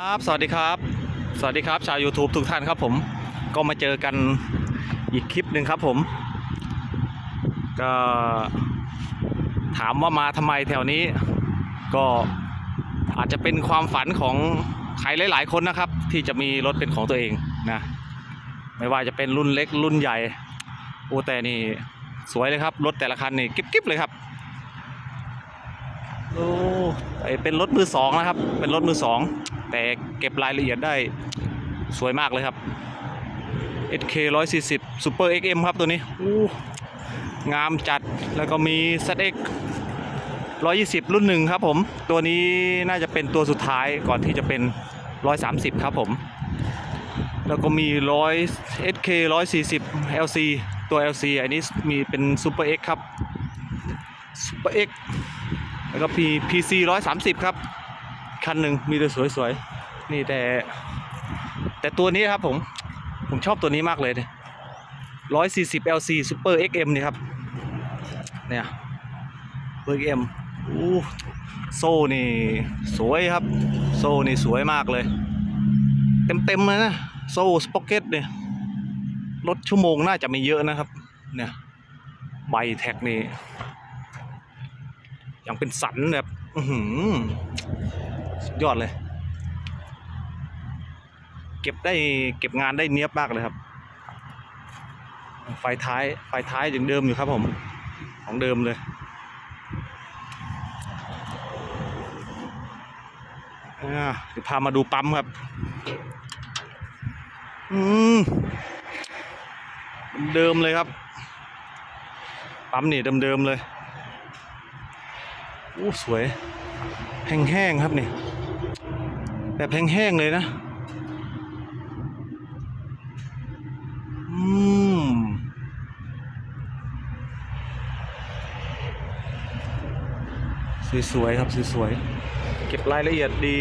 ครับ สวัสดีครับ สวัสดีครับ ชาว YouTube ทุกท่านครับผม ก็มาเจอกันอีกคลิปหนึ่งครับผม ก็ถามว่ามาทำไมแถวนี้ ก็อาจจะเป็นความฝันของใครหลาย ๆ คนนะครับ ที่จะมีรถเป็นของตัวเองนะ ไม่ว่าจะเป็นรุ่นเล็กรุ่นใหญ่ โอ้แต่นี่สวยเลยครับ รถแต่ละคันนี่กิ๊บๆเลยครับโอ้ไอเป็นรถมือสองนะครับ เป็นรถมือสอง แต่เก็บรายละเอียดได้สวยมากเลยครับ SK 140 Super XM ครับตัวนี้องามจัดแล้วก็มี ZX 120 รุ่นหนึ่งครับผม ตัวนี้น่าจะเป็นตัวสุดท้ายก่อนที่จะเป็น 130 ครับผม แล้วก็มี 100 SK 140 LC ตัว LC อันนี้มีเป็น Super X ครับ Super X แล้วก็ P PC 130 ครับ คันหนึ่งมีแต่สวยๆ นี่แต่ แต่ตัวนี้ครับผม ผมชอบตัวนี้มากเลยเนี่ย140 LC Super XM นี่ครับ เนี่ย Super XM อู้โซ่นี่สวยครับ โซ่นี่สวยมากเลย เต็มๆเลยนะ โซ่สป็อกเก็ตเนี่ยรถชั่วโมงน่าจะไม่เยอะนะครับ เนี่ยใบแท็กนี่ย่างเป็นสันแบบอือหือ สุดยอดเลย เก็บได้เก็บงานได้เนี้ยบมากเลยครับ ไฟท้ายไฟท้ายยังเดิมอยู่ครับผม ของเดิมเลยเดี๋ยวพามาดูปั๊มครับ อืมเดิมเลยครับ ปั๊มนี่เดิมๆเลยโอ้สวย แห้งๆครับนี่แบบแห้งๆเลยนะ อืม สวยๆครับสวยๆเก็บรายละเอียดดี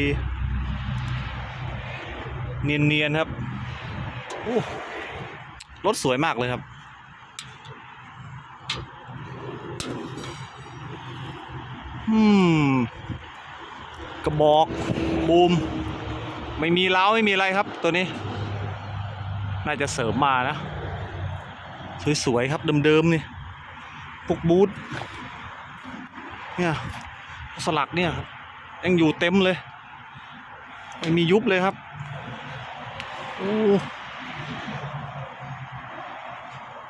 เนียนๆครับโอ้รถสวยมากเลยครับอืม กระบอกบูมไม่มีเล้าไม่มีอะไรครับตัวนี้ น่าจะเสริมมานะ สวยๆครับเดิมๆนี่พวกบูทเนี่ยสลักเนี่ยยังอยู่เต็มเลย ไม่มียุบเลยครับโอ้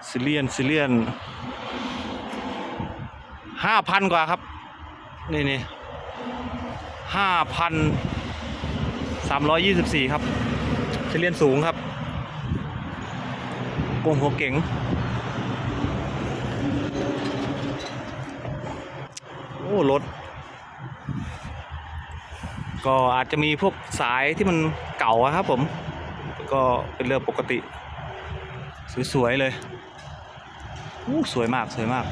ซิเลียนซิเลียนห้าพันกว่าครับ นี่นี่ ห้าพันสามร้อยยี่สิบสี่ครับเฉลี่ยนสูงครับกงหัวเก๋งโอ้รถ ก็อาจจะมีพวกสายที่มันเก่าครับผม ก็เป็นเรือปกติ สวย ๆ เลยอู้สวยมาก สวยมาก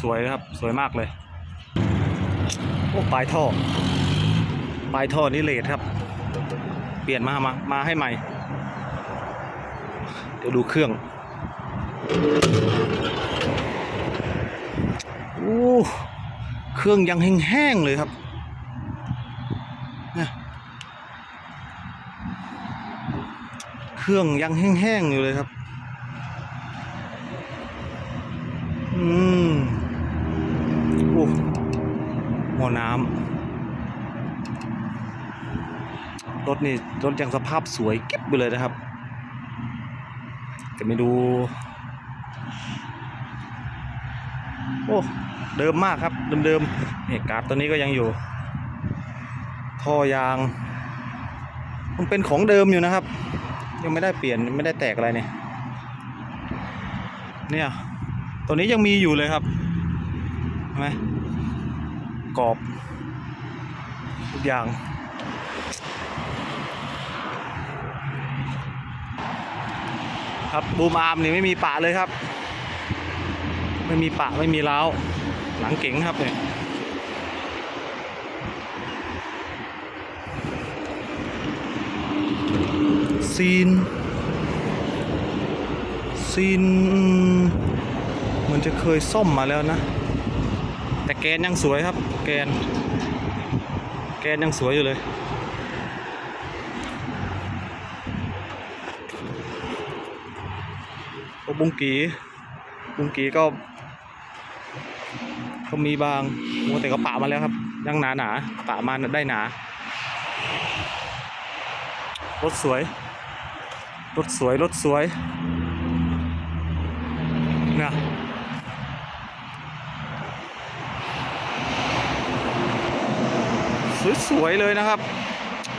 สวยๆนะครับ สวยมากเลย โอ้ปลายท่อ ปลายท่อนี่เลทครับ เปลี่ยนมามามาให้ใหม่ เดี๋ยวดูเครื่องโอ้เครื่องยังแห้งๆเลยครับเนี่ยเครื่องยังแห้งๆอยู่เลยครับ อืม โอ้ หัวน้ำรถนี่รถยังสภาพสวยเก็บไปเลยนะครับจะไปดู โอ้ เดิมมากครับ เดิมๆเนี่ยการ์ดตัวนี้ก็ยังอยู่ ท่อยาง มันเป็นของเดิมอยู่นะครับ ยังไม่ได้เปลี่ยนไม่ได้แตกอะไรเนี่ยเนี่ยตัวนี้ยังมีอยู่เลยครับเห็นไหม กรอบทุกอย่างครับบูมอาร์มนี่ไม่มีปะเลยครับ ไม่มีปะไม่มีเล้าหลังเก๋งครับเนี่ยซีนซีนมันจะเคยซ่อมมาแล้วนะ แต่แกนยังสวยครับ แกน แกนยังสวยอยู่เลยโอ้บุงกีบุงกีก็ก็มีบางโอ้แต่ก็ปะมาแล้วครับยังหนาหนาปะมาได้หนารถสวย รถสวย รถสวยนะ สวยเลยนะครับ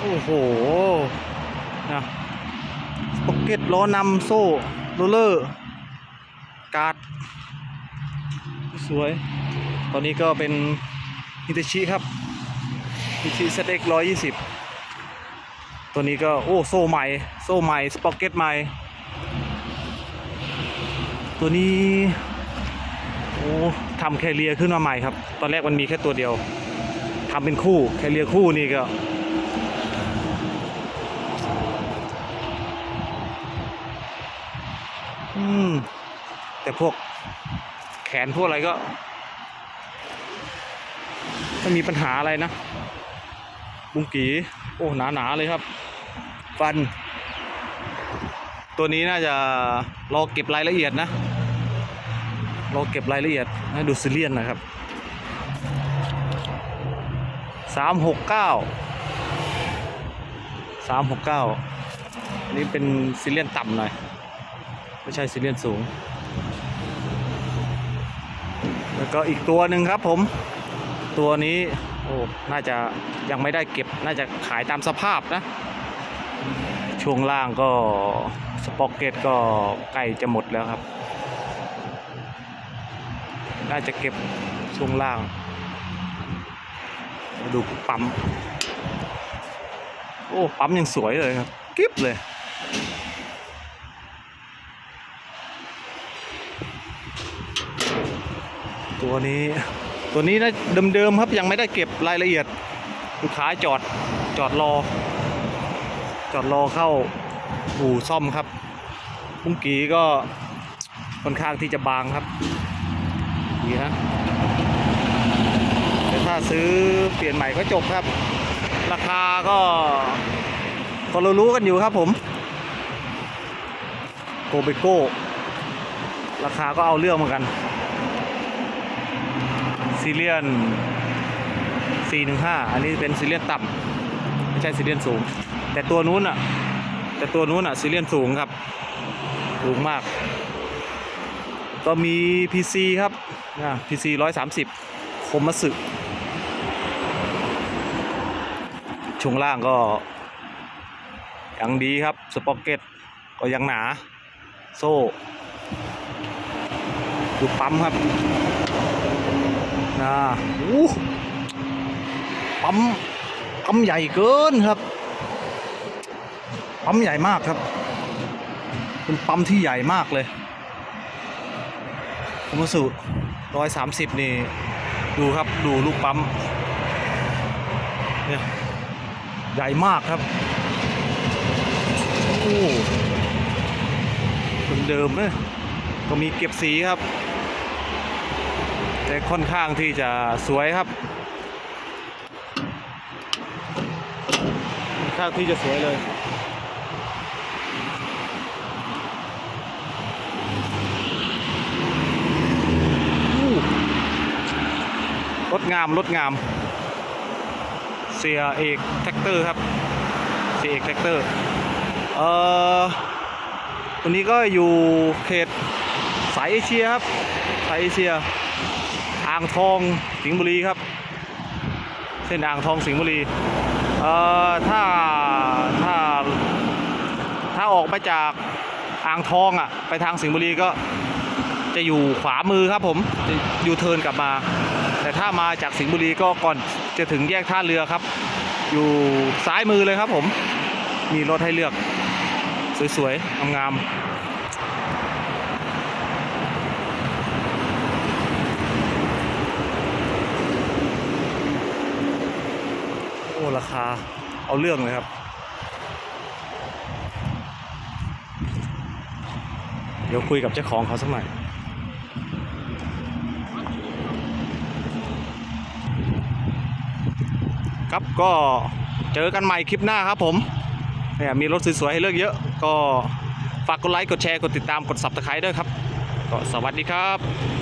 โอ้โหนะพ็อกเก็ตล้อนำโซ่โรลเลอร์การ์ดสวย ตอนนี้ก็เป็นฮิตาชิครับฮิตาชิ ZX 120ตัวนี้ก็ โอ้ โซ่ใหม่ โซ่ใหม่ สป็อกเก็ตใหม่ ตัวนี้ โอ้ทำแคเรียขึ้นมาใหม่ครับ ตอนแรกมันมีแค่ตัวเดียว ทำเป็นคู่แคเรียคู่นี่ก็อืมแต่พวกแขนพวกอะไรก็ไม่มีปัญหาอะไรนะบุงกีโอ้หนาหนาๆเลยครับ ฟัน ตัวนี้น่าจะรอเก็บรายละเอียดนะรอเก็บรายละเอียดให้ดูซิเลียนนะครับ สามหกเก้าสามหกเก้าอันนี้เป็นซิเลียนต่ำหน่อย ไม่ใช่ซิเลียนสูง แล้วก็อีกตัวหนึ่งครับผม ตัวนี้ โอ้ น่าจะยังไม่ได้เก็บ น่าจะขายตามสภาพนะ ช่วงล่างก็ สป็อกเก็ตก็ใกล้จะหมดแล้วครับ น่าจะเก็บช่วงล่าง ดูปั๊ม โอ้ ปั๊มยังสวยเลยครับ กิ๊บเลย ตัวนี้ ตัวนี้นะเดิมๆครับยังไม่ได้เก็บรายละเอียด ลูกค้าจอดจอดรอ จอดรอเข้าอู่ซ่อมครับบุ้งกีก็ค่อนข้างที่จะบางครับดีนะแต่ถ้าซื้อเปลี่ยนใหม่ก็จบครับ ราคาก็ก็รู้ๆกันอยู่ครับผมโกเบโก้ราคาก็เอาเรื่องเหมือนกันซีเรียน 415 อันนี้เป็นซีเรียนต่ำไม่ใช่ซีเรียนสูง แต่ตัวนู้นอะ แต่ตัวนู้นอะซีเรียนสูงครับ สูงมาก ก็มี PC ครับนะ PC 130 คมมัสึ ช่วงล่างก็ยังดีครับ สป็อกเก็ตก็ยังหนา โซ่ดูปั๊มครับนะอู้ปั๊มปั๊มใหญ่เกินครับ ปั๊มใหญ่มากครับ เป็นปั๊มที่ใหญ่มากเลยผมรู้สึกร้อยสามสิบนี่ ดูครับ ดูลูกปั๊ม ใหญ่มากครับโอ้เดิมๆเลยก็มีเก็บสีครับ แต่ค่อนข้างที่จะสวยครับค่อนข้างที่จะสวยเลยรถงามรถงาม เสียเอกแท็กเตอร์ครับเสียเอกแท็กเตอร์เอ่อตัวนี้ก็อยู่เขตสายเอเชียครับสายเอเชีย อ่างทองสิงห์บุรีครับ เส้นอ่างทองสิงห์บุรีเอ่อถ้าถ้าถ้าออกไปจากอ่างทองอะไปทางสิงห์บุรีก็จะอยู่ขวามือครับผมจะยูเทินกลับมา ถ้ามาจากสิงห์บุรีก็ก่อนจะถึงแยกท่าเรือครับ อยู่ซ้ายมือเลยครับผมมีรถให้เลือก สวยๆงามๆโอ้ราคาเอาเรื่องเลยครับ เดี๋ยวคุยกับเจ้าของเขาสักหน่อย ครับก็เจอกันใหม่คลิปหน้าครับผมเนี่ยมีรถสวยๆให้เลือกเยอะ ก็ฝากกดไลค์กดแชร์กดติดตามกด subscribe ด้วยครับ ก็สวัสดีครับ